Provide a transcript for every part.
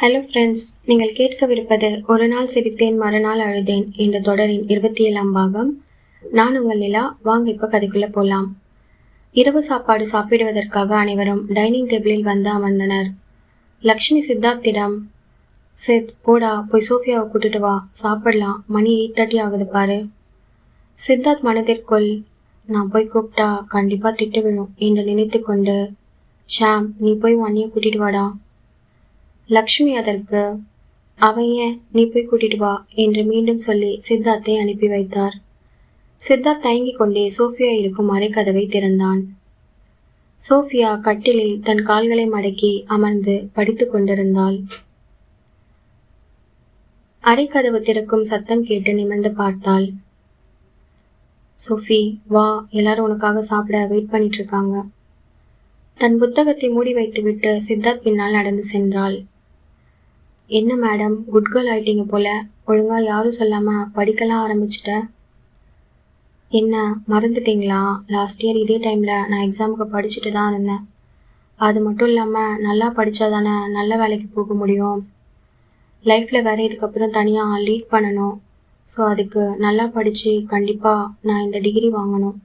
Hello friends நீங்கள் கேட்கவிருப்பது ஒரு நாள் சிரித்தேன் மறுநாள் அழுதேன் என்ற தொடரின் இருபத்தி ஏழாம் பாகம். நான் உங்கள் நிலா வாங்க இப்போ கதைக்குள்ளே போகலாம் இரவு சாப்பாடு சாப்பிடுவதற்காக அனைவரும் டைனிங் டேபிளில் வந்து அமர்ந்தனர். லக்ஷ்மி சித்தார்த்திடம். சித் போடா போய் சோஃபியாவை கூட்டிட்டு வா சாப்பிடலாம் மணி எயிட் தேர்ட்டி ஆகுது பாரு. சித்தார்த் மனதிற்குள் நான் போய் கூப்பிட்டா கண்டிப்பாக திட்டு விழும் என்று நினைத்து கொண்டு ஷாம் நீ போய் உன் கூட்டிட்டு வாடா. லக்ஷ்மி அதற்கு அவன் ஏன்? நீ போய் கூட்டிட்டு வா என்று மீண்டும் சொல்லி சித்தார்த்தை அனுப்பி வைத்தார். சித்தார்த் தயங்கிக் கொண்டே சோஃபியா இருக்கும் அரைக்கதவை திறந்தான். சோஃபியா கட்டிலில் தன் கால்களை மடக்கி அமர்ந்து படித்துக் கொண்டிருந்தாள். அரைக்கதவு திறக்கும் சத்தம் கேட்டு நிமிர்ந்து பார்த்தாள். சோஃபி வா எல்லாரும் உனக்காக சாப்பிட வெயிட் பண்ணிட்டு இருக்காங்க. தன் புத்தகத்தை மூடி வைத்துவிட்டு சித்தார்த் பின்னால் நடந்து சென்றாள். என்ன மேடம் குட் கேர்ள் ஆயிட்டீங்க போல. ஒழுங்காக யாரும் சொல்லாமல் படிக்கலாம் ஆரம்பிச்சிட்டேன் என்ன மறந்துட்டீங்களா? லாஸ்ட் இயர் இதே டைமில் நான் எக்ஸாமுக்கு படிச்சுட்டு தான் இருந்தேன். அது மட்டும் இல்லாமல் நல்லா படித்தா தானே நல்ல வேலைக்கு போக முடியும். லைஃப்பில் வேறு இதுக்கப்புறம் தனியாக லீட் பண்ணணும். ஸோ அதுக்கு நல்லா படித்து கண்டிப்பாக நான் இந்த டிகிரி வாங்கணும்.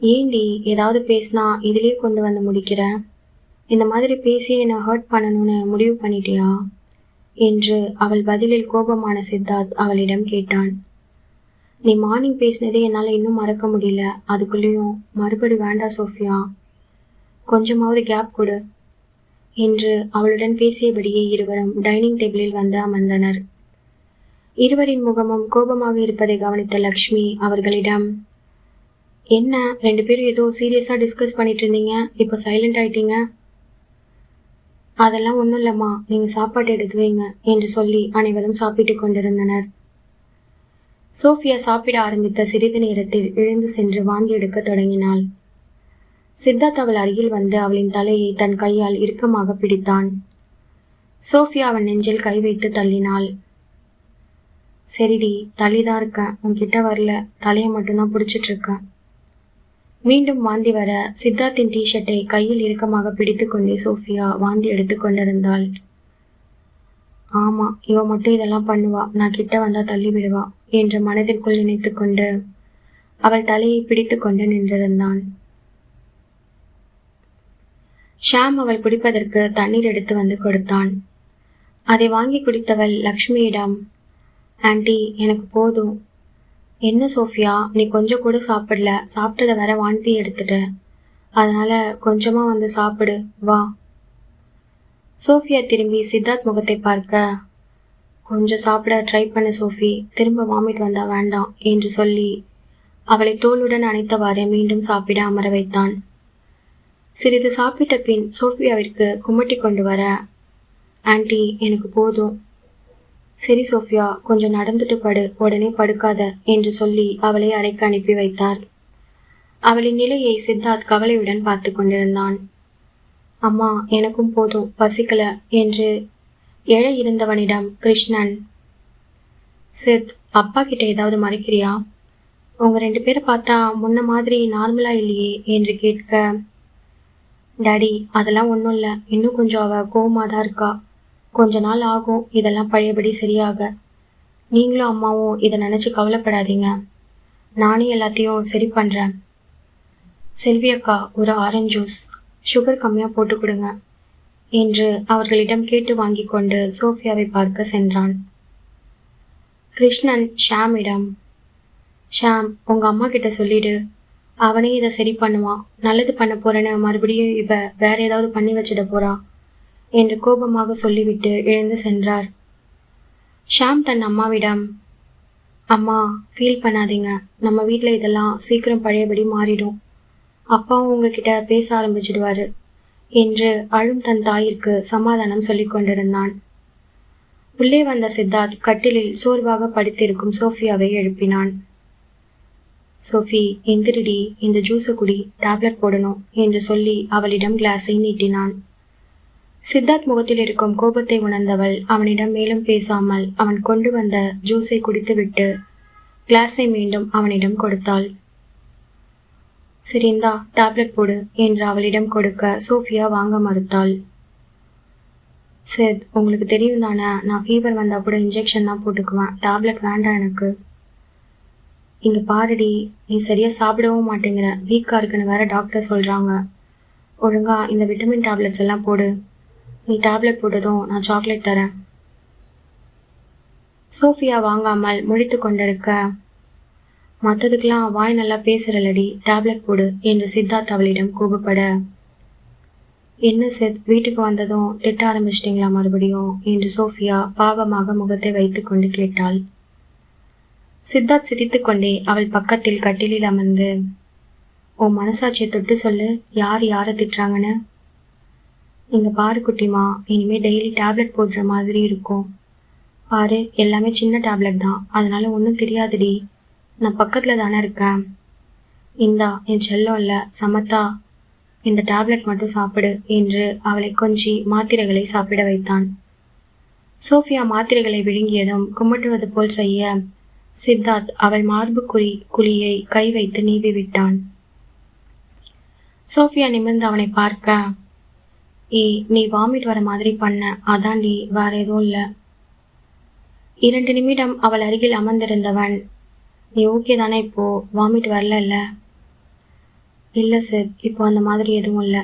ஏண்டி ஏதாவது பேசினா இதிலே கொண்டு வந்து முடிக்கிறேன். இந்த மாதிரி பேசி என்னை ஹர்ட் பண்ணணும்னு முடிவு பண்ணிட்டியா? என்று அவள் பதிலில் கோபமான சித்தார்த் அவளிடம் கேட்டான். நீ மார்னிங் பேசினதே என்னால் இன்னும் மறக்க முடியல. அதுக்குள்ளேயும் மறுபடி வேண்டாம் சோஃபியா. கொஞ்சமாவது கேப் கொடு என்று அவளுடன் பேசியபடியே இருவரும் டைனிங் டேபிளில் வந்து அமர்ந்தனர். இருவரின் முகமும் கோபமாக இருப்பதை கவனித்த லக்ஷ்மி அவர்களிடம் என்ன? ரெண்டு பேரும் ஏதோ சீரியஸாக டிஸ்கஸ் பண்ணிட்டு இருந்தீங்க. இப்போ சைலண்ட் ஆயிட்டீங்க. அதெல்லாம் ஒன்றும் இல்லைம்மா. நீங்கள் சாப்பாடு எடுத்து வைங்க என்று சொல்லி அனைவரும் சாப்பிட்டு கொண்டிருந்தனர். சோஃபியா சாப்பிட ஆரம்பித்த சிறிது நேரத்தில் எழுந்து சென்று வாங்கி எடுக்க தொடங்கினாள். சித்தார்த் அவள் அருகில் வந்து அவளின் தலையை தன் கையால் இறுக்கமாக பிடித்தான். சோஃபியா அவன் நெஞ்சில் கை வைத்து தள்ளினாள். சரிடி தள்ளிதான் இருக்கேன். உன்கிட்ட வரல. தலையை மட்டும்தான் பிடிச்சிட்டு இருக்கேன். மீண்டும் வாந்தி வர சித்தார்த்தின் டிஷர்ட்டை கையில் இறுக்கமாக பிடித்துக்கொண்டே சோஃபியா வாந்தி எடுத்து கொண்டிருந்தாள். ஆமா இவ மட்டும் இதெல்லாம் பண்ணுவா. நான் கிட்ட வந்தா தள்ளி விடுவா என்று மனதிற்குள் நினைத்து கொண்டு அவள் தலையை பிடித்து கொண்டு நின்றிருந்தான். ஷாம் அவள் குடிப்பதற்கு தண்ணீர் எடுத்து வந்து கொடுத்தான். அதை வாங்கி குடித்தவள் லக்ஷ்மியிடம். ஆன்ட்டி எனக்கு போதும். என்ன சோஃபியா? நீ கொஞ்சம் கூட சாப்பிடல. சாப்பிட்டதை வேற வாந்தி எடுத்துட்ட. அதனால கொஞ்சமாக வந்து சாப்பிடு. வா. சோஃபியா திரும்பி சித்தார்த் முகத்தை பார்க்க கொஞ்சம் சாப்பிட ட்ரை பண்ண சோஃபி. திரும்ப வாமிட் வந்தா வேண்டாம் என்று சொல்லி அவளை தோளுடன் அணைத்தவாறே மீண்டும் சாப்பிட அமர வைத்தான். சிறிது சாப்பிட்ட பின் சோஃபியாவிற்கு குமட்டி கொண்டு வர ஆண்டி எனக்கு போதும். சரி சோஃபியா கொஞ்சம் நடந்துட்டு படு. உடனே படுக்காத என்று சொல்லி அவளை அறைக்கு அனுப்பி வைத்தார். அவளின் நிலையை சித்தார்த் கவலையுடன் பார்த்து கொண்டிருந்தான். அம்மா எனக்கும் போதும். பசிக்கல என்று எழ இருந்தவனிடம் கிருஷ்ணன். சித் அப்பா கிட்ட ஏதாவது மறைக்கிறியா? உங்க ரெண்டு பேரை பார்த்தா முன்ன மாதிரி நார்மலா இல்லையே என்று கேட்க டாடி அதெல்லாம் ஒன்றும் இல்லை. இன்னும் கொஞ்சம் அவள் கோவமாக தான் இருக்கா. கொஞ்ச நாள் ஆகும் இதெல்லாம் பழையபடி சரியாக. நீங்களும் அம்மாவும் இதை நினச்சி கவலைப்படாதீங்க. நானே எல்லாத்தையும் சரி பண்ணுறேன் செல்வி அக்கா ஒரு ஆரஞ்சு ஜூஸ் சுகர் கம்மியாக போட்டு கொடுங்க என்று அவர்களிடம் கேட்டு வாங்கி கொண்டு சோஃபியாவை பார்க்க சென்றான். கிருஷ்ணன் ஷாமிடம் ஷாம் உங்கள் அம்மா கிட்ட சொல்லிடு. அவனே இதை சரி பண்ணுவான். நல்லது பண்ண போறேன்னு மறுபடியும் இவ வேற ஏதாவது பண்ணி வச்சிட போறா. என்று கோபமாக சொல்லிவிட்டு எழுந்து சென்றார். ஷாம் தன் அம்மாவிடம் அம்மா ஃபீல் பண்ணாதீங்க. நம்ம வீட்டில் இதெல்லாம் சீக்கிரம் பழையபடி மாறிடும். அப்பாவும் உங்ககிட்ட பேச ஆரம்பிச்சிடுவார் என்று அழும் தன் தாயிற்கு சமாதானம் சொல்லி கொண்டிருந்தான். உள்ளே வந்த சித்தார்த் கட்டிலில் சோர்வாக படுத்திருக்கும் சோஃபியாவை எழுப்பினான். சோஃபி எந்திரிடி இந்த ஜூஸை குடி டேப்லெட் போடணும் என்று சொல்லி அவளிடம் கிளாஸை நீட்டினான். சித்தார்த் முகத்தில் இருக்கும் கோபத்தை உணர்ந்தவள் அவனிடம் மேலும் பேசாமல் அவன் கொண்டு வந்த ஜூஸை குடித்துவிட்டு கிளாஸை மீண்டும் அவனிடம் கொடுத்தாள். சரிந்தா டேப்லெட் போடு என்று அவளிடம் கொடுக்க சோஃபியா வாங்க மறுத்தாள். சித் உங்களுக்கு தெரியும் தானே நான் ஃபீவர் வந்தால் கூட இன்ஜெக்ஷன் தான் போட்டுக்குவேன். டேப்லெட் வேண்டாம் எனக்கு. இங்கே பாருடி நீ சரியாக சாப்பிடவும் மாட்டேங்கிற. வீக்காக இருக்குன்னு வேற டாக்டர் சொல்கிறாங்க ஒழுங்கா இந்த விட்டமின் டேப்லெட்ஸ் எல்லாம் போடு. நீ டேப்லெட் போட்டதும் நான் சாக்லேட் தரேன். சோஃபியா வாங்காமல் முடித்து கொண்டிருக்க மற்றதுக்கெல்லாம் வாய் நல்லா பேசுறலடி டேப்லெட் போடு என்று சித்தார்த் அவளிடம் கோபப்பட என்ன சித் வீட்டுக்கு வந்ததும் திட்ட ஆரம்பிச்சிட்டிங்களா மறுபடியும்? என்று சோஃபியா பாவமாக முகத்தை வைத்துக்கொண்டு கேட்டாள். சித்தார்த் சிரித்துக்கொண்டே அவள் பக்கத்தில் கட்டிலில் அமர்ந்து உன் மனசாட்சியை தொட்டு சொல்லு யார் யாரை திட்டுறாங்கன்னு? இங்கே பாரு குட்டிமா இனிமே டெய்லி டேப்லெட் போடுற மாதிரி இருக்கும். பாரு எல்லாமே சின்ன டேப்லெட் தான். அதனால் ஒன்றும் தெரியாதுடி. நான் பக்கத்தில் தானே இருக்கேன். இந்தா என் செல்லம் இல்லை சமத்தா. இந்த டேப்லெட் மட்டும் சாப்பிடு என்று அவளை கொஞ்சி மாத்திரைகளை சாப்பிட வைத்தான். சோஃபியா மாத்திரைகளை விழுங்கியதும் கும்பிட்டுவது போல் செய்ய சித்தார்த் அவள் மார்பு குழியை கை வைத்து நீவி விட்டான். சோஃபியா நிமிர்ந்து அவனை பார்க்க ஏய் நீ வாமிட் வர மாதிரி பண்ண. அதான்டி வேற எதுவும் இல்லை. இரண்டு நிமிடம் அவள் அருகில் அமர்ந்திருந்தவன். நீ ஓகே தானே இப்போ? வாமிட் வரலல்ல இல்லை? சார் இப்போ அந்த மாதிரி எதுவும் இல்லை.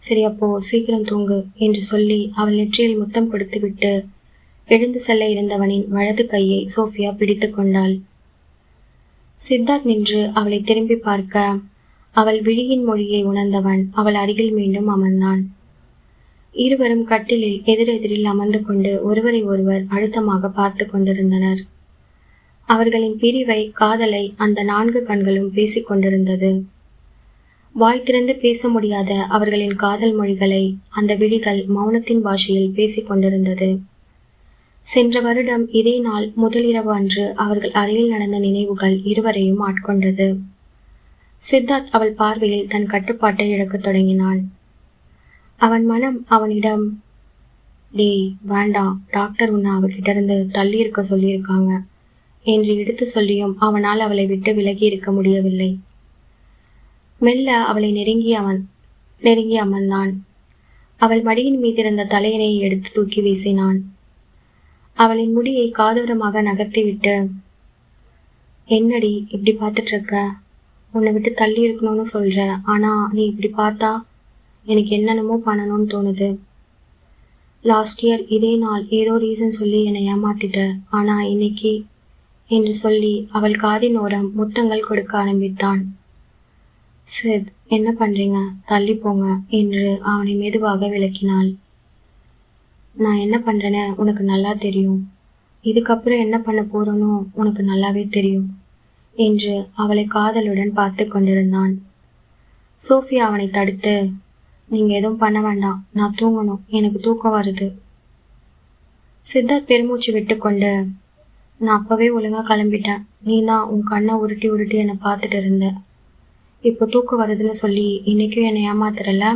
சரி அப்போ சீக்கிரம் தூங்கு என்று சொல்லி அவள் நெற்றியில் முத்தம் கொடுத்துவிட்டு எழுந்து செல்ல இருந்தவனின் வலது கையை சோஃபியா பிடித்து கொண்டாள். சித்தார்த் நின்று அவளை திரும்பி பார்க்க அவள் விழியின் மொழியை உணர்ந்தவன் அவள் அருகில் மீண்டும் அமர்ந்தான். இருவரும் கட்டிலில் எதிரெதிரில் அமர்ந்து கொண்டு ஒருவரை ஒருவர் அழுத்தமாக பார்த்து கொண்டிருந்தனர். அவர்களின் பிரிவை காதலை அந்த நான்கு கண்களும் பேசிக் கொண்டிருந்தது. வாய் திறந்து பேச முடியாத அவர்களின் காதல் மொழிகளை அந்த விழிகள் மௌனத்தின் பாஷையில் பேசிக் கொண்டிருந்தது. சென்ற வருடம் இதே நாள் முதலிரவு அன்று அவர்கள் அறையில் நடந்த நினைவுகள் இருவரையும் ஆட்கொண்டது. சித்தார்த் அவள் பார்வையில் தன் கட்டுப்பாட்டை இழக்கத் தொடங்கினான் அவன் மனம் அவனிடம் டேய் வேண்டாம் டாக்டர் உன்னை அவகிட்ட இருந்து தள்ளி இருக்க சொல்லியிருக்காங்க என்று எடுத்து சொல்லியும் அவனால் அவளை விட்டு விலகி இருக்க முடியவில்லை. மெல்ல அவளை நெருங்கி அவன் நெருங்கி அமர்ந்தான். அவள் மடியின் மீது இருந்த தலையினை எடுத்து தூக்கி வீசினான். அவளின் முடியை காதூரமாக நகர்த்திவிட்டு என்னடி இப்படி பார்த்துட்டு இருக்க? உன்னை விட்டு தள்ளி இருக்கணும்னு சொல்ற ஆனா நீ இப்படி பார்த்தா எனக்கு என்னென்னமோ பண்ணணும்னு தோணுது. லாஸ்ட் இயர் இதே நாள் ஏதோ ரீசன் சொல்லி என்னை ஏமாத்திட்ட. ஆனால் இன்னைக்கு என்று சொல்லி அவள் காதின் ஓரம் முத்தங்கள் கொடுக்க ஆரம்பித்தான். சித் என்ன பண்ணுறீங்க தள்ளி போங்க என்று அவனை மெதுவாக விளக்கினாள். நான் என்ன பண்ணுறேன்னு உனக்கு நல்லா தெரியும். இதுக்கப்புறம் என்ன பண்ண போகிறோனோ உனக்கு நல்லாவே தெரியும் என்று அவளை காதலுடன் பார்த்து கொண்டிருந்தான். சோஃபியா அவனை தடுத்து நீங்கள் எதுவும் பண்ண வேண்டாம். நான் தூங்கணும். எனக்கு தூக்கம் வருது. சித்தார்த் பெருமூச்சு விட்டுக்கொண்டு நான் அப்போவே ஒழுங்காக கிளம்பிட்டேன். நீ தான் உன் கண்ணை உருட்டி உருட்டி என்னை பார்த்துட்டு இருந்த. இப்போ தூக்கம் வருதுன்னு சொல்லி இன்னைக்கும் என்னை ஏமாத்துறல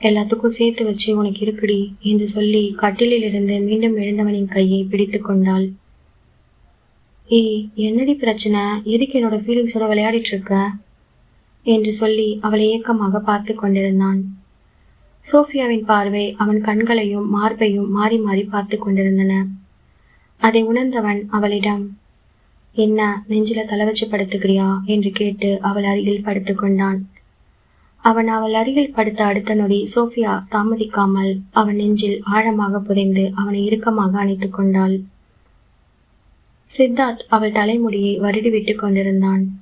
எல்லாத்துக்கும் சேர்த்து வச்சு உனக்கு இருக்குடி என்று சொல்லி கட்டிலிலிருந்து மீண்டும் எழுந்தவனின் கையை பிடித்து கொண்டாள். ஏய் என்னடி பிரச்சனை? எதுக்கு என்னோட ஃபீலிங்ஸோட விளையாடிட்டு இருக்க? என்று சொல்லி அவளை ஏக்கமாக பார்த்து கொண்டிருந்தான். சோஃபியாவின் பார்வை அவன் கண்களையும் மார்பையும் மாறி மாறி பார்த்து கொண்டிருந்தன. அதை உணர்ந்தவன் அவளிடம் என்ன நெஞ்சில தலை வச்சு படுத்துக்கிறியா? என்று கேட்டு அவள் அருகில் படுத்து கொண்டான். அவன் அவள் அருகில் படுத்த அடுத்த நொடி சோஃபியா தாமதிக்காமல் அவன் நெஞ்சில் ஆழமாக புதைந்து அவனை இறுக்கமாக அணைத்து கொண்டாள். சித்தார்த் அவள் தலைமுடியை வருடிவிட்டு கொண்டிருந்தான்.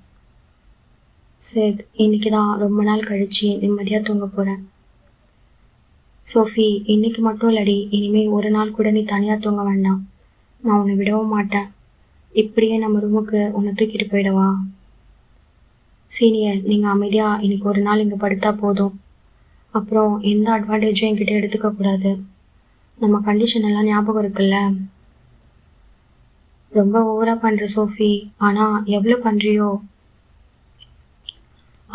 சரி இன்னைக்கு தான் ரொம்ப நாள் கழிச்சு நிம்மதியாக தூங்க போகிறேன் சோஃபி இன்னைக்கு மட்டும் இல்லடி இனிமேல் ஒரு நாள் கூட நீ தனியாக தூங்க வேண்டாம். நான் உன்னை விடவும் மாட்டேன். இப்படியே நம்ம ரூமுக்கு உன்னை தூக்கிட்டு போயிடவா? சீனியர் நீங்கள் அமைதியாக இன்னைக்கு ஒரு நாள் இங்கே படுத்தா போதும். அப்புறம் எந்த அட்வான்டேஜும் என்கிட்ட எடுத்துக்கக்கூடாது நம்ம கண்டிஷன் எல்லாம் ஞாபகம் இருக்குல்ல? ரொம்ப ஓவராக பண்ணுற சோஃபி. ஆனால் எவ்வளோ பண்ணுறியோ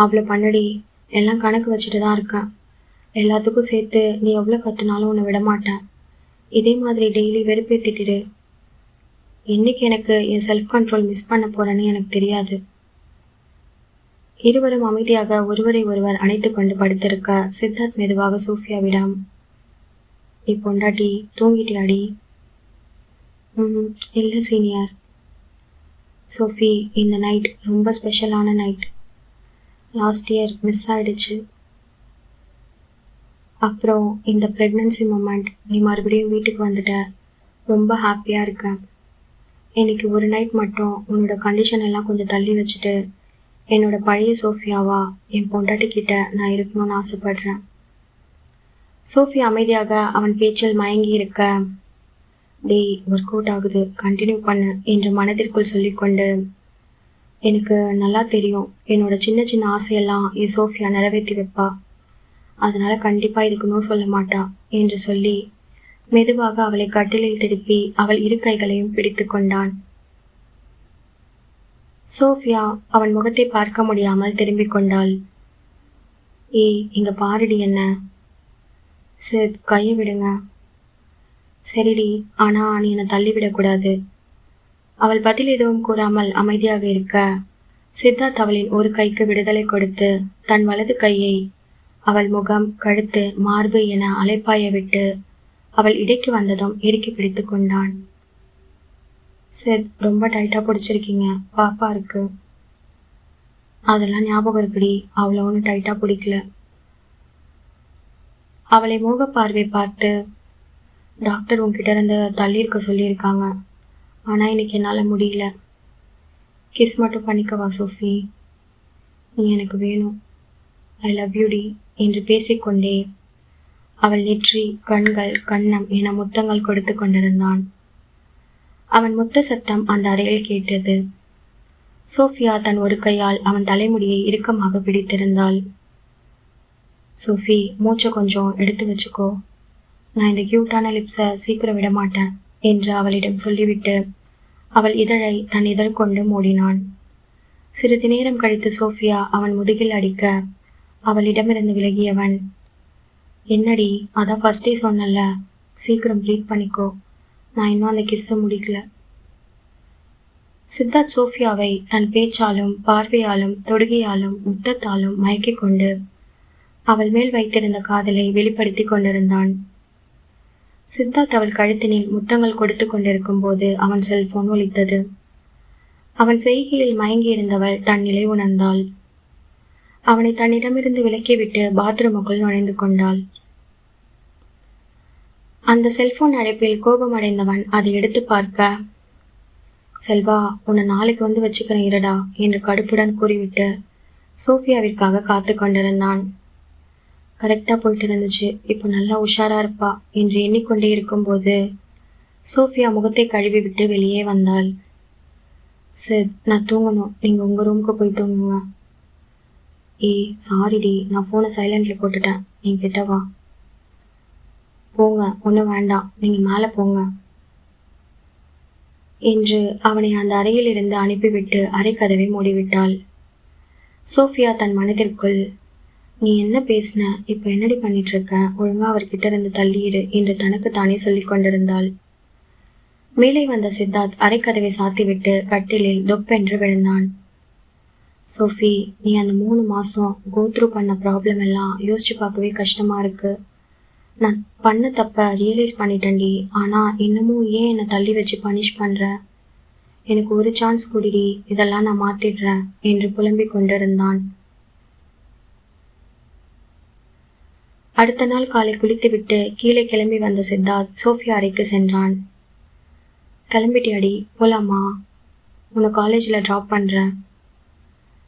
அவ்வளோ பண்ணடி. எல்லாம் கணக்கு வச்சுட்டு தான் இருக்கேன் எல்லாத்துக்கும் சேர்த்து நீ எவ்வளோ கற்றுனாலும் உன்னை விட மாட்டேன். இதே மாதிரி டெய்லி வெறுப்பேற்றிட்டுரு என்னைக்கு எனக்கு என் செல்ஃப் கண்ட்ரோல் மிஸ் பண்ண போகிறேன்னு எனக்கு தெரியாது. இருவரும் அமைதியாக ஒருவரை ஒருவர் அணைத்து கொண்டு படுத்திருக்க சித்தார்த் மெதுவாக சூஃபியாவிடம் நீ பொண்டாட்டி தூங்கிட்டியாடி? ம் இல்லை சீனியர் சோஃபி இந்த நைட் ரொம்ப ஸ்பெஷலான நைட் லாஸ்ட் இயர் மிஸ் ஆகிடுச்சு அப்புறம் இந்த ப்ரெக்னென்சி மூமெண்ட் நீ மறுபடியும் வீட்டுக்கு வந்துட்ட. ரொம்ப ஹாப்பியாக இருக்கேன் இன்றைக்கி ஒரு நைட் மட்டும் உன்னோட கண்டிஷன் எல்லாம் கொஞ்சம் தள்ளி வச்சுட்டு என்னோட பழைய சோஃபியாவா என் பொண்டாட்டிக்கிட்ட நான் இருக்கணும்னு ஆசைப்படுறேன். சோஃபி அமைதியாக அவன் பேச்சில் மயங்கி இருக்க. டேய் ஒர்க் அவுட் ஆகுது கண்டினியூ பண்ணு என்று மனதிற்குள் சொல்லிக்கொண்டு எனக்கு நல்லா தெரியும். என்னோட சின்ன சின்ன ஆசையெல்லாம் என் சோஃபியா நிறைவேற்றி வைப்பா. அதனால் கண்டிப்பாக இதுக்கு நோ சொல்ல மாட்டா என்று சொல்லி மெதுவாக அவளை கட்டிலில் திருப்பி அவள் இரு கைகளையும் பிடித்து கொண்டான். சோஃபியா அவன் முகத்தை பார்க்க முடியாமல் திரும்பிக் கொண்டாள். ஏய் இங்கே பாருடி என்ன? சரி கையை விடுங்க. சரிடி ஆனால் நீ என்னை தள்ளிவிடக்கூடாது அவள் பதில் எதுவும் கூறாமல் அமைதியாக இருக்க. சித்தார்த் அவளின் ஒரு கைக்கு விடுதலை கொடுத்து தன் வலது கையை அவள் முகம் கழுத்து மார்பு என அலைப்பாய விட்டு அவள் இடைக்கு வந்ததும் இறுக்கி பிடித்து கொண்டான். சித் ரொம்ப டைட்டாக பிடிச்சிருக்கீங்க. பாப்பா இருக்கு. அதெல்லாம் ஞாபகம் இருக்குடி. அவளை ஒன்றும் டைட்டாக பிடிக்கல. அவளை மோக பார்வை பார்த்து டாக்டர் உங்ககிட்ட இருந்து தள்ளியிருக்க சொல்லியிருக்காங்க. ஆனால் இன்றைக்கி என்னால் முடியல. கிஸ் மட்டும் பண்ணிக்கவா சோஃபி? நீ எனக்கு வேணும். ஐ லவ் யூ டி என்று பேசிக்கொண்டே அவள் நெற்றி கண்கள் கண்ணம் என முத்தங்கள் கொடுத்து கொண்டிருந்தான். அவன் முத்த சத்தம் அந்த அறையில் கேட்டது. சோஃபியா தன் ஒரு கையால் அவன் தலைமுடியை இறுக்கமாக பிடித்திருந்தாள். சோஃபி மூச்சை கொஞ்சம் எடுத்து வச்சுக்கோ. நான் இந்த க்யூட்டான லிப்ஸை சீக்கிரம் விட மாட்டேன் என்று அவளிடம் சொல்லிவிட்டு அவள் இதழை தன் இதழ் கொண்டு மூடினான் சிறிது நேரம் கழித்து சோஃபியா அவன் முதுகில் அடிக்க அவளிடமிருந்து விலகியவன் என்னடி அதான் ஃபஸ்ட்டே சொன்னல சீக்கிரம் ப்ரீத் பண்ணிக்கோ நான் இன்னும் அந்த கிஸ்ஸை முடிக்கல. சித்தார்த் சோஃபியாவை தன் பேச்சாலும் பார்வையாலும் தொடுகையாலும் முத்தத்தாலும் மயக்கிக் கொண்டு அவள் மேல் வைத்திருந்த காதலை வெளிப்படுத்தி கொண்டிருந்தான். சித்தார்த் அவள் கழுத்தினில் முத்தங்கள் கொடுத்து கொண்டிருக்கும் போது அவன் செல்போன் ஒலித்தது. அவன் செய்கையில் மயங்கியிருந்தவள் தன் நிலை உணர்ந்தாள். அவனை தன்னிடமிருந்து விலக்கிவிட்டு பாத்ரூமுக்குள் நுழைந்து கொண்டாள். அந்த செல்போன் அழைப்பில் கோபமடைந்தவன் அதை எடுத்து பார்க்க செல்வா உன்னை நாளைக்கு வந்து வச்சுக்கிறேன் இருடா என்று கடுப்புடன் கூறிவிட்டு சோஃபியாவிற்காக காத்து கொண்டிருந்தான். கரெக்டாக போயிட்டு இருந்துச்சு. இப்போ நல்லா உஷாராக இருப்பா என்று எண்ணிக்கொண்டே இருக்கும்போது சோஃபியா முகத்தை கழுவி விட்டு வெளியே வந்தாள். சரி நான் தூங்கணும். நீங்கள் உங்கள் ரூமுக்கு போய் தூங்குங்க. ஏய் சாரிடி. நான் ஃபோனை சைலண்டில் போட்டுட்டேன். நீங்கள் கிட்டவா போங்க. ஒன்றும் வேண்டாம். நீங்கள் மேலே போங்க. என்று அவனை அந்த அறையில் இருந்து அனுப்பிவிட்டு அரை கதவை மூடிவிட்டாள். சோஃபியா தன் மனதிற்குள் நீ என்ன பேசின? இப்போ என்னடி பண்ணிட்டு இருக்க ஒழுங்கா அவர்கிட்ட இருந்து தள்ளியிரு என்று தனக்கு தானே சொல்லிக் கொண்டிருந்தாள். மேலே வந்த சித்தார்த் அரைக்கதவை சாத்திவிட்டு கட்டிலில் தொப்பென்று விழுந்தான். சோஃபி நீ அந்த மூணு மாதம் கோத்ரூ பண்ண ப்ராப்ளம் எல்லாம் யோசிச்சு பார்க்கவே கஷ்டமாக இருக்கு. நான் பண்ண தப்ப ரியலைஸ் பண்ணிட்டேன்டி. ஆனால் இன்னமும் ஏன் என்னை தள்ளி வச்சு பனிஷ் பண்ணுற எனக்கு ஒரு சான்ஸ் குடிடி. இதெல்லாம் நான் மாற்றிடுறேன் என்று புலம்பிக் கொண்டிருந்தான். அடுத்த நாள் காலை குளித்துவிட்டு கீழே கிளம்பி வந்த சித்தார்த் சோஃபியா அறைக்கு சென்றான். கிளம்பிட்டியாடி போலாமா? உன்னை காலேஜில் ட்ராப் பண்ணுறேன்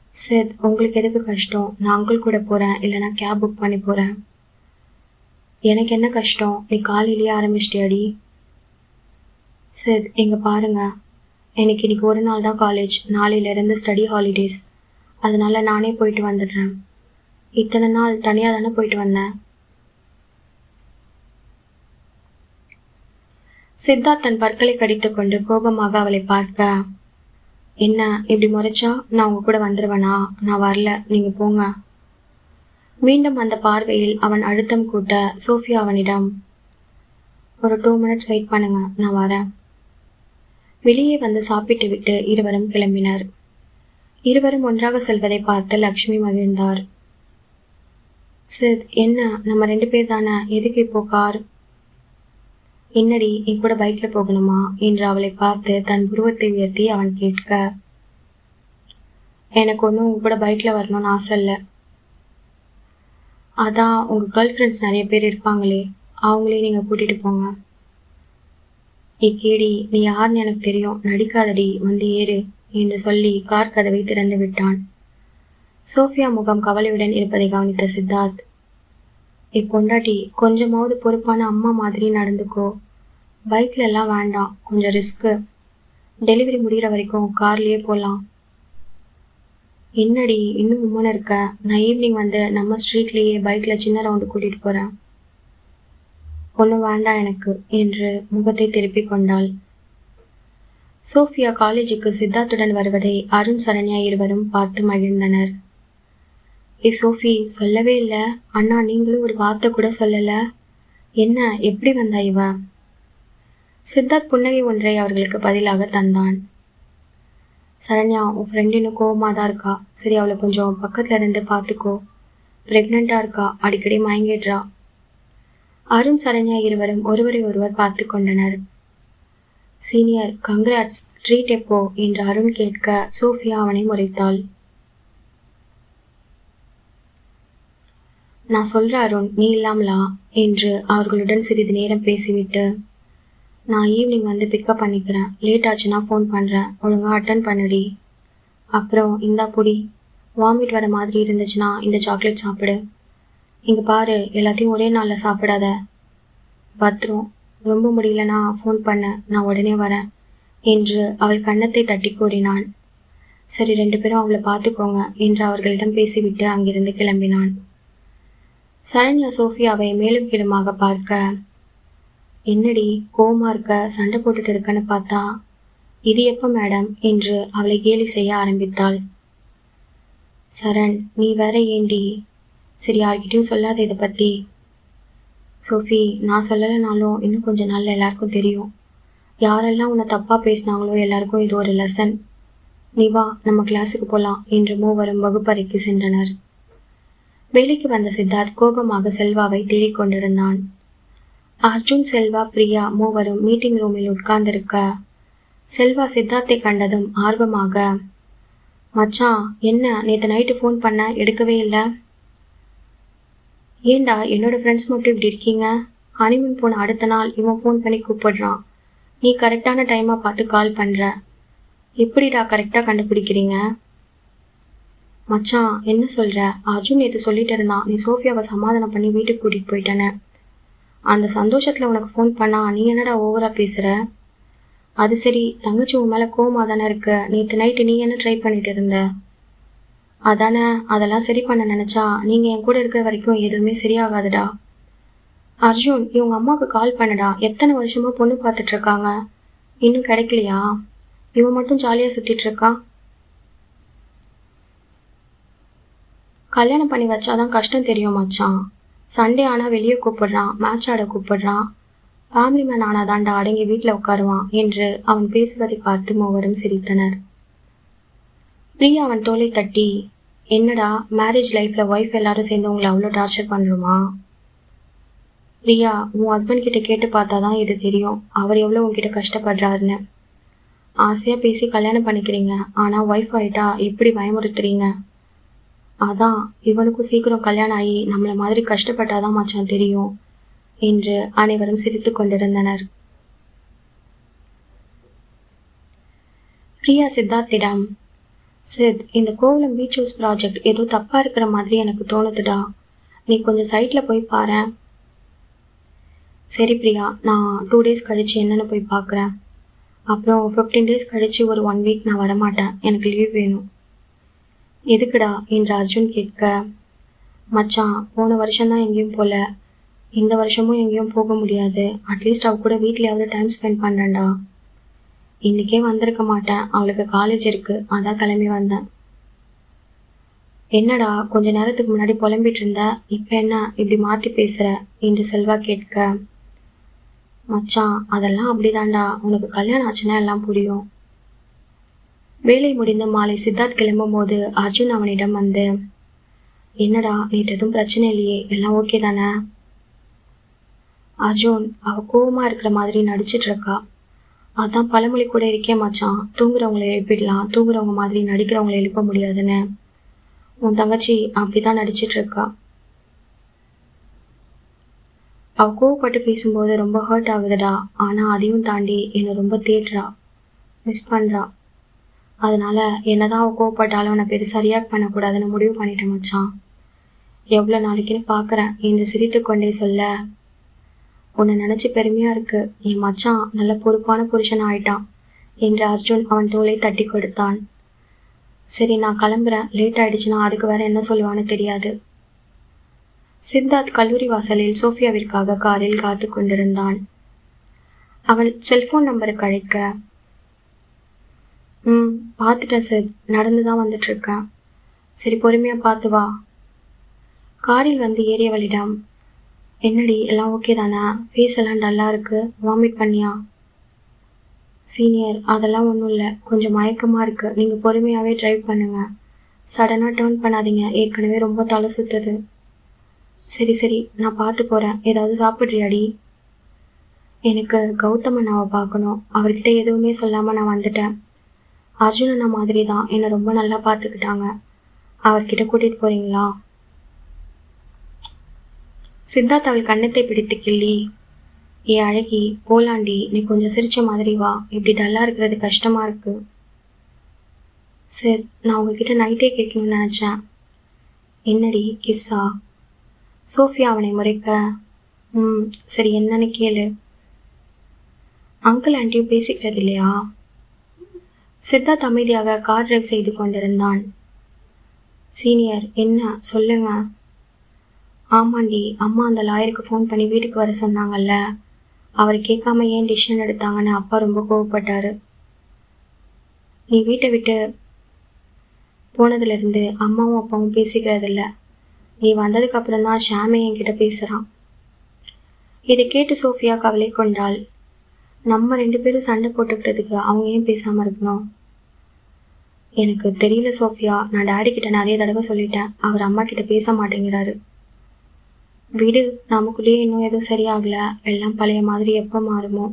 சித் உங்களுக்கு எதுக்கு கஷ்டம்? நான் அங்கிள் கூட போகிறேன் இல்லைனா கேப் புக் பண்ணி போகிறேன் எனக்கு என்ன கஷ்டம்? நீ காலையிலேயே ஆரம்பிச்சிட்டியாடி சித் இங்கே பாருங்கள் எனக்கு இன்னைக்கு ஒரு நாள் தான் காலேஜ் நாளையிலேருந்து ஸ்டடி ஹாலிடேஸ் அதனால் நானே போயிட்டு வந்துடுறேன். இத்தனை நாள் தனியாக தானே போயிட்டு வந்தேன். சித்தார்த் தன் பற்களை கடித்துக்கொண்டு கோபமாக அவளை பார்க்க என்ன இப்படி முறைச்சா? நான் உங்க கூட வந்துடுவேனா நான் வரல. நீங்க போங்க. மீண்டும் அந்த பார்வையில் அவன் அழுத்தம் கூட்ட சோஃபியா அவனிடம் ஒரு டூ மினிட்ஸ் வெயிட் பண்ணுங்க. நான் வரேன். வெளியே வந்து சாப்பிட்டு விட்டு இருவரும் கிளம்பினர். இருவரும் ஒன்றாக செல்வதை பார்த்து லக்ஷ்மி மகிழ்ந்தார். சித் என்ன? நம்ம ரெண்டு பேர் தானே? எதுக்கு இப்போ கார்? என்னடி என் கூட பைக்கில் போகணுமா? என்று அவளை பார்த்து தன் புருவத்தை உயர்த்தி அவன் கேட்க எனக்கு ஒன்றும் உங்க கூட பைக்கில் வரணும்னு ஆசை இல்லை. அதான் உங்கள் கேர்ள் ஃப்ரெண்ட்ஸ் நிறைய பேர் இருப்பாங்களே அவங்களே நீங்கள் கூட்டிகிட்டு போங்க. ஏ கேடி நீ யாருன்னு எனக்கு தெரியும். நடிக்காதடி வந்து ஏறு என்று சொல்லி கார் கதவை திறந்து விட்டான். சோஃபியா முகம் கவலையுடன் இருப்பதை கவனித்த சித்தார்த் ஏ பொண்டாட்டி கொஞ்சமாவது பொறுப்பான அம்மா மாதிரி நடந்துக்கோ. பைக்ல எல்லாம் வேண்டாம் கொஞ்சம் ரிஸ்க்கு டெலிவரி முடிகிற வரைக்கும் கார்லேயே போகலாம் என்னடி இன்னும் உம்மன் இருக்க? நான் ஈவினிங் வந்து நம்ம ஸ்ட்ரீட்லேயே பைக்கில் சின்ன ரவுண்டு கூட்டிகிட்டு போகிறேன் ஒன்றும் வேண்டாம் எனக்கு என்று முகத்தை திருப்பிக் கொண்டாள். சோஃபியா காலேஜுக்கு சித்தார்த்துடன் வருவதை அருண் சரண்யா இருவரும் பார்த்து மகிழ்ந்தனர். ஏ சோஃபி சொல்லவே இல்லை. அண்ணா நீங்களும் ஒரு வார்த்தை கூட சொல்லலை. என்ன எப்படி வந்தா இவ? சித்தார்த் புன்னகை ஒன்றை அவர்களுக்கு பதிலாக தந்தான். சரண்யா உன் ஃப்ரெண்ட் இன்னும் தான் இருக்கா? சரி அவளை கொஞ்சம் பக்கத்தில் இருந்து பார்த்துக்கோ. ப்ரெக்னெண்ட்டாக இருக்கா? அடிக்கடி மயங்கிடுறா. அருண் சரண்யா இருவரும் ஒருவரை ஒருவர் பார்த்து கொண்டனர். சீனியர் கங்க்ராட்ஸ் ட்ரீட் எப்போ? என்று அருண் கேட்க சோஃபியா அவனை முறைத்தாள். நான் சொல்கிற அருண் நீ இல்லாமலா? என்று அவர்களுடன் சிறிது நேரம் பேசிவிட்டு நான் ஈவினிங் வந்து பிக்கப் பண்ணிக்கிறேன். லேட் ஆச்சுன்னா ஃபோன் பண்ணுறேன் ஒழுங்காக அட்டன் பண்ணுடி. அப்புறம் இந்தா புடி. வாமிட் வர மாதிரி இருந்துச்சுன்னா இந்த சாக்லேட் சாப்பிடு. இங்கே பாரு எல்லாத்தையும் ஒரே நாளில் சாப்பிடாத. பத்திரம் ரொம்ப முடியலனா ஃபோன் பண்ண. நான் உடனே வரேன் என்று அவள் கன்னத்தை தட்டி கூறினான். சரி ரெண்டு பேரும் அவளை பார்த்துக்கோங்க என்று அவர்களிடம் பேசிவிட்டு அங்கிருந்து கிளம்பினான். சரண்யா சோஃபியாவை மேலும் கீழுமாக பார்க்க என்னடி கோமா இருக்க? சண்டை போட்டுட்டு இருக்கன்னு பார்த்தா இது எப்போ மேடம்? என்று அவளை கேலி செய்ய ஆரம்பித்தாள். சரண் நீ வேற ஏண்டி? சரி யார்கிட்டயும் சொல்லாத இதை பற்றி சோஃபி நான் சொல்லலைனாலும் இன்னும் கொஞ்ச நாளில் எல்லாருக்கும் தெரியும். யாரெல்லாம் உன்னை தப்பாக பேசினாங்களோ எல்லாருக்கும் இது ஒரு லெசன் நீ வா நம்ம கிளாஸுக்கு போகலாம் என்று மூவரும் வகுப்பறைக்கு சென்றனர். வேலைக்கு வந்த சித்தார்த் கோபமாக செல்வாவை தேடிக் கொண்டிருந்தான். அர்ஜுன் செல்வா பிரியா மூவரும் மீட்டிங் ரூமில் உட்கார்ந்திருக்க. செல்வா சித்தார்த்தை கண்டதும் ஆர்வமாக மச்சான் என்ன நேற்று நைட்டு ஃபோன் பண்ண எடுக்கவே இல்லை? ஏண்டா என்னோட ஃப்ரெண்ட்ஸ் மட்டும் இப்படி இருக்கீங்க? ஹனிமூன் போன அடுத்த நாள் இவன் ஃபோன் பண்ணி கூப்பிடுறான். நீ கரெக்டான டைமாக பார்த்து கால் பண்ணுற எப்படிடா கரெக்டாக கண்டுபிடிக்கிறீங்க? மச்சான் என்ன சொல்கிற அர்ஜுன் நேற்று சொல்லிட்டு இருந்தான் நீ சோஃபியாவை சமாதானம் பண்ணி வீட்டுக்கு கூட்டிகிட்டு போயிட்டேன்னு. அந்த சந்தோஷத்தில் உனக்கு ஃபோன் பண்ணா நீ என்னடா ஓவராக பேசுகிற அது சரி தங்கச்சி உன் மேலே கோமா தானே இருக்கு. நேற்று நைட்டு நீ என்ன ட்ரை பண்ணிட்டு இருந்த? அதானே அதெல்லாம் சரி பண்ண நினச்சா நீங்கள் என் கூட இருக்கிற வரைக்கும் எதுவுமே சரியாகாதுடா. அர்ஜுன் இவங்க அம்மாவுக்கு கால் பண்ணடா. எத்தனை வருஷமாக பொண்ணு பார்த்துட்ருக்காங்க இன்னும் கிடைக்கலையா? இவன் மட்டும் ஜாலியாக சுற்றிட்டுருக்கான் கல்யாணம் பண்ணி வச்சாதான் கஷ்டம் தெரியும் மச்சான். சண்டே ஆனால் வெளியே கூப்பிடுறான் மேட்ச் ஆட கூப்பிடுறான். ஃபேமிலி மேன் ஆனாதாண்டா அடங்கி வீட்டில் உட்காருவான் என்று அவன் பேசுவதை பார்த்து மூவரும் சிரித்தனர். பிரியா அவன் தோலை தட்டி என்னடா மேரேஜ் லைஃப்பில் ஒய்ஃப் எல்லாரும் சேர்ந்து உங்களை அவ்வளோ டார்ச்சர் பண்ணுறோமா பிரியா உன் ஹஸ்பண்ட் கிட்ட கேட்டு பார்த்தா தான் இது தெரியும். அவர் எவ்வளோ உங்ககிட்ட கஷ்டப்படுறாருன்னு. ஆசையாக பேசி கல்யாணம் பண்ணிக்கிறீங்க. ஆனால் ஒய்ஃப் ஆகிட்டா எப்படி பயமுறுத்துறீங்க? அதான் இவனுக்கும் சீக்கிரம் கல்யாணம் ஆகி நம்மளை மாதிரி கஷ்டப்பட்டாதான் மச்சான் தெரியும் என்று அனைவரும் சிரித்து கொண்டிருந்தனர். பிரியா சித்தார்த்திடம் சித் இந்த கோவலம் பீச் ஹவுஸ் ப்ராஜெக்ட் ஏதோ தப்பாக இருக்கிற மாதிரி எனக்கு தோணுதுடா. நீ கொஞ்சம் சைட்டில் போய் பாரு சரி பிரியா நான் டூ டேஸ் கழித்து என்னென்னு போய் பார்க்குறேன் அப்புறம் ஃபிஃப்டீன் டேஸ் கழித்து ஒரு ஒன் வீக் நான் வரமாட்டேன். எனக்கு லீவ் வேணும். எதுக்குடா? என்று அர்ஜுன் கேட்க. மச்சான் போன வருஷம்தான் எங்கேயும் போகல இந்த வருஷமும் எங்கேயும் போக முடியாது. அட்லீஸ்ட் அவ கூட வீட்லேயாவது டைம் ஸ்பெண்ட் பண்ணுறேன்டா இன்றைக்கே வந்திருக்க மாட்டேன். அவளுக்கு காலேஜ் இருக்குது அதான் கிளம்பி வந்தேன். என்னடா கொஞ்ச நேரத்துக்கு முன்னாடி புலம்பிட்டு இருந்த? இப்போ என்ன இப்படி மாற்றி பேசுகிற என்று செல்வா கேட்க. மச்சான் அதெல்லாம் அப்படிதான்டா. உனக்கு கல்யாணம் ஆச்சுன்னா எல்லாம் புரியும். வேலை முடிந்து மாலை சித்தார்த் கிளம்பும் போது அர்ஜுன் அவனிடம் வந்து என்னடா நேற்று எதுவும் பிரச்சனை இல்லையே எல்லாம் ஓகே தானே? அர்ஜுன் அவ கோபமாக இருக்கிற மாதிரி நடிச்சிட்டு இருக்கா. அதான் பழமொழி கூட இருக்கே மச்சான். தூங்குறவங்கள எழுப்பிடலாம். தூங்குறவங்க மாதிரி நடிக்கிறவங்கள எழுப்ப முடியாதுன்னு. உன் தங்கச்சி அப்படிதான் நடிச்சிட்டு இருக்கா. அவ கோவப்பட்டு பேசும்போது ரொம்ப ஹர்ட் ஆகுதுடா. ஆனால் அதையும் தாண்டி என்னை ரொம்ப தேடுறா. மிஸ் பண்ணுறா அதனால என்னதான் அவ கோவப்பட்டாலும் நான் பெருசாக ரியாக்ட் பண்ணக்கூடாதுன்னு முடிவு பண்ணிட்டேன் மச்சான். எவ்வளோ நாளைக்குன்னு பார்க்குறேன் என்று சிரித்து கொண்டே சொல்ல உன்னை நினச்சி பெருமையாக இருக்கு. என் மச்சான் நல்ல பொறுப்பான புருஷன் ஆயிட்டான் என்று அர்ஜுன் அவன் தோலை தட்டி கொடுத்தான். சரி நான் கிளம்புறேன். லேட் ஆயிடுச்சுன்னா அதுக்கு வேற என்ன சொல்லுவான்னு தெரியாது. சித்தார்த் கல்லூரி வாசலில் சோஃபியாவிற்காக காரில் காத்து கொண்டிருந்தான். அவள் செல்போன் நம்பருக்கு அழைக்க ம் பார்த்துட்டேன் சார். நடந்து தான் வந்துட்டுருக்கேன். சரி பொறுமையாக பார்த்து வா. காரில் வந்து ஏறியவளிடம் என்னடி எல்லாம் ஓகே தானே? ஃபேஸ் எல்லாம் டல்லாக இருக்குது வாமிட் பண்ணியா? சீனியர் அதெல்லாம் ஒன்றும் இல்லை. கொஞ்சம் மயக்கமாக இருக்குது நீங்கள் பொறுமையாகவே ட்ரைவ் பண்ணுங்கள் சடனாக டேர்ன் பண்ணாதீங்க. ஏற்கனவே ரொம்ப தலை சுற்றுது சரி சரி நான் பார்த்து போகிறேன் ஏதாவது சாப்பிட்றியாடி? எனக்கு கௌதம் அண்ணாவை பார்க்கணும். அவர்கிட்ட எதுவுமே சொல்லாமல் நான் வந்துட்டேன். அர்ஜுனனை மாதிரி தான் என்னை ரொம்ப நல்லா பார்த்துக்கிட்டாங்க. அவர்கிட்ட கூட்டிகிட்டு போகிறீங்களா சித்தார்த் அவள் கன்னத்தை பிடித்து கிள்ளி ஏ அழகி போலாண்டி. நீ கொஞ்சம் சிரிச்ச மாதிரி வா. இப்படி டல்லாக இருக்கிறது கஷ்டமாக இருக்கு. சரி நான் உங்ககிட்ட நைட்டே கேட்கணும்னு நினச்சேன். என்னடி கிஸ்ஸா சோஃபியா அவனை முறைக்க. ம் சரி என்னன்னு கேளு. அங்கிள் ஆண்டியும் பேசிக்கிறது இல்லையா? சித்தார்த் அமைதியாக கார் டிரைவ் செய்து கொண்டிருந்தான். சீனியர் என்ன? சொல்லுங்க. ஆமாண்டி அம்மா அந்த லாயருக்கு ஃபோன் பண்ணி வீட்டுக்கு வர சொன்னாங்கல்ல. அவர் கேட்காம ஏன் டிசிஷன் எடுத்தாங்கன்னு அப்பா ரொம்ப கோவப்பட்டார். நீ வீட்டை விட்டு போனதுலேருந்து அம்மாவும் அப்பாவும் பேசிக்கிறதில்ல. நீ வந்ததுக்கப்புறம் தான் ஷாமே என்கிட்ட பேசுகிறான் இதை கேட்டு சோஃபியா கவலை கொண்டாள். நம்ம ரெண்டு பேரும் சண்டை போட்டுக்கிட்டதுக்கு அவங்க ஏன் பேசாமல் இருக்கணும்? எனக்கு தெரியல சோஃபியா. நான் டேடி கிட்ட நிறைய தடவை சொல்லிட்டேன். அவர் அம்மா கிட்ட பேச மாட்டேங்கிறாரு. விடு நமக்குள்ளேயே இன்னும் எதுவும் சரியாகல. எல்லாம் பழைய மாதிரி எப்போ மாறுமோ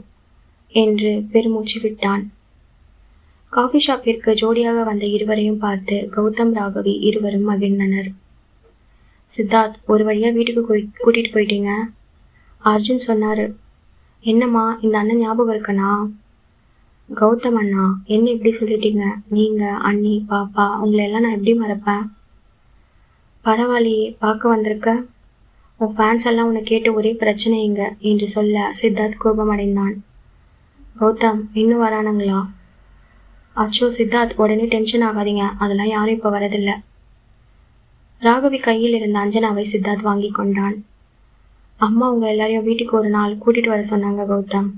என்று பெருமூச்சு விட்டான். காஃபி ஷாப்பிற்கு ஜோடியாக வந்த இருவரையும் பார்த்து கௌதம் ராகவி இருவரும் மகிழ்ந்தனர். சித்தார்த் ஒரு வழியாக வீட்டுக்கு போய் கூட்டிகிட்டு போயிட்டீங்க? அர்ஜுன் சொன்னார் என்னம்மா இந்த அண்ணன் ஞாபகம் இருக்கண்ணா கௌதம் அண்ணா என்ன இப்படி சொல்லிட்டீங்க? நீங்கள் அண்ணி பாப்பா உங்களை எல்லாம் நான் எப்படி மறப்பேன்? பரவாயில்லையே பார்க்க வந்திருக்க. உன் ஃபேன்ஸ் எல்லாம் உன்னை கேட்டு ஒரே பிரச்சனைங்க என்று சொல்ல சித்தார்த் கோபமடைந்தான் கௌதம் இன்னும் வரானுங்களா? அச்சோ சித்தார்த் உடனே டென்ஷன் ஆகாதீங்க அதெல்லாம் யாரும் இப்போ வரதில்லை ராகவி கையில் இருந்த அஞ்சனாவை சித்தார்த் வாங்கி கொண்டான். அம்மா அவங்க எல்லாரையும் வீட்டுக்கு ஒரு நாள் கூட்டிட்டு வர சொன்னாங்க கௌதம்.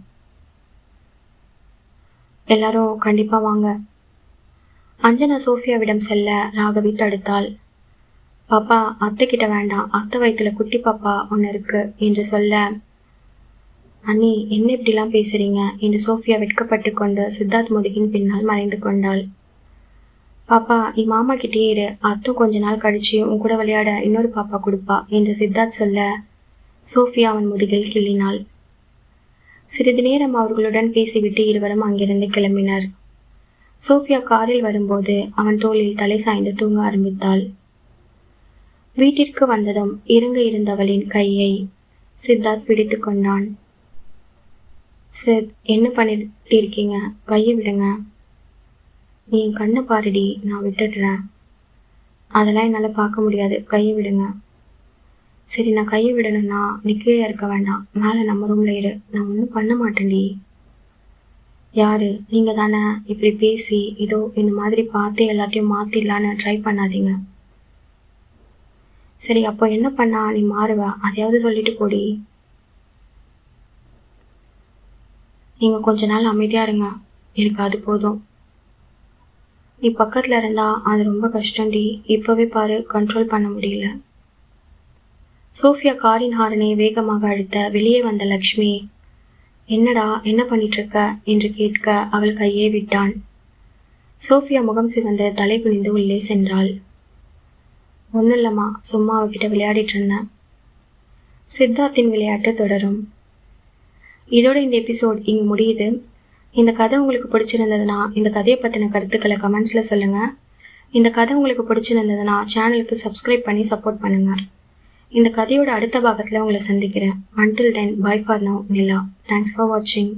எல்லாரும் கண்டிப்பாக வாங்க. அஞ்சனா சோஃபியாவிடம் செல்ல ராகவி தடுத்தாள். பாப்பா அத்தை கிட்ட வேண்டாம். அத்தை வயிற்றுல குட்டி பாப்பா ஒன்று இருக்கு என்று சொல்ல அண்ணி என்ன இப்படிலாம் பேசுறீங்க? என்று சோஃபியா வெட்கப்பட்டு கொண்டு சித்தார்த் முதுகின் பின்னால் மறைந்து கொண்டாள். பாப்பா நீ மாமா கிட்டே இரு. அத்தை கொஞ்ச நாள் கழிச்சு உன் கூட விளையாட இன்னொரு பாப்பா கொடுப்பா என்று சித்தார்த் சொல்ல சோஃபியா அவன் முதுகில் கிள்ளினாள். சிறிது நேரம் அவர்களுடன் பேசிவிட்டு இருவரும் அங்கிருந்து கிளம்பினர். சோஃபியா காரில் வரும்போது அவன் தோளில் தலை சாய்ந்து தூங்க ஆரம்பித்தாள். வீட்டிற்கு வந்ததும் இறங்க இருந்தவளின் கையை சித்தார்த் பிடித்து கொண்டான். சித் என்ன பண்ணிட்டு இருக்கீங்க கையை விடுங்க. நீ கண்ணை பாருடி நான் விட்டுடுறேன். அதெல்லாம் என்னால் பார்க்க முடியாது. கையை விடுங்க. சரி நான் கையை விடணும்னா நீ கீழே இருக்க வேண்டாம். மேலே நம்ம ரூமில் இரு. நான் ஒன்றும் பண்ண மாட்டேன்டி யாரு? நீங்கள் தானே இப்படி பேசி இதோ இந்த மாதிரி பார்த்து எல்லாத்தையும் மாற்றிடலான்னு ட்ரை பண்ணாதீங்க. சரி அப்போ என்ன பண்ணா? நீ மாறுவ. அதையாவது சொல்லிட்டு போடி நீங்கள் கொஞ்ச நாள் அமைதியாக இருங்க. எனக்கு அது போதும். நீ பக்கத்தில் இருந்தால் அது ரொம்ப கஷ்டம்டி இப்போவே பாரு கண்ட்ரோல் பண்ண முடியல. சோஃபியா காரின் ஹாரனை வேகமாக அழுத்த வெளியே வந்த லக்ஷ்மி என்னடா என்ன பண்ணிட்டுருக்க? என்று கேட்க அவள் கையே விட்டான். சோஃபியா முகம் சிவந்து தலை குனிந்து உள்ளே சென்றாள். ஒன்றும் இல்லைம்மா சும்மா அவகிட்ட விளையாடிட்டு இருந்தேன். சித்தார்த்தின் விளையாட்டு தொடரும். இதோட இந்த எபிசோட் இங்கே முடியுது. இந்த கதை உங்களுக்கு பிடிச்சிருந்ததுன்னா இந்த கதையை பற்றின கருத்துக்களை கமெண்ட்ஸில் சொல்லுங்கள் இந்த கதை உங்களுக்கு பிடிச்சிருந்ததுன்னா சேனலுக்கு சப்ஸ்கிரைப் பண்ணி சப்போர்ட் பண்ணுங்கள் இந்த கதையோட அடுத்த பாகத்தில் உங்களை சந்திக்கிறேன். Until then bye for now Nila thanks for வாட்சிங்